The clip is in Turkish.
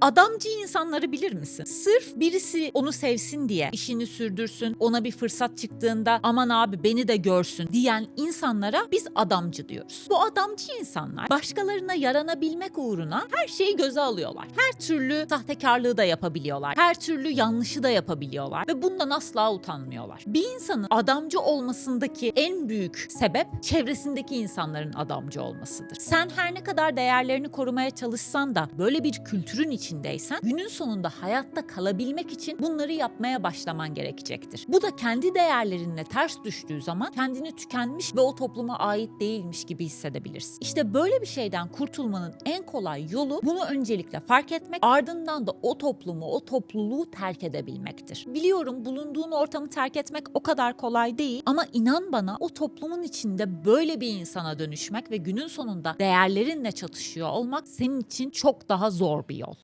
Adamcı insanları bilir misin? Sırf birisi onu sevsin diye işini sürdürsün, ona bir fırsat çıktığında aman abi beni de görsün diyen insanlara biz adamcı diyoruz. Bu adamcı insanlar başkalarına yaranabilmek uğruna her şeyi göze alıyorlar. Her türlü sahtekarlığı da yapabiliyorlar. Her türlü yanlışı da yapabiliyorlar ve bundan asla utanmıyorlar. Bir insanın adamcı olmasındaki en büyük sebep çevresindeki insanların adamcı olmasıdır. Sen her ne kadar değerlerini korumaya çalışsan da böyle bir kültürün içindeysen günün sonunda hayatta kalabilmek için bunları yapmaya başlaman gerekecektir. Bu da kendi değerlerinle ters düştüğü zaman kendini tükenmiş ve o topluma ait değilmiş gibi hissedebilirsin. İşte böyle bir şeyden kurtulmanın en kolay yolu bunu öncelikle fark etmek, ardından da o toplumu, o topluluğu terk edebilmektir. Biliyorum bulunduğun ortamı terk etmek o kadar kolay değil ama inan bana o toplumun içinde böyle bir insana dönüşmek ve günün sonunda değerlerinle çatışıyor olmak senin için çok daha zor bir yol.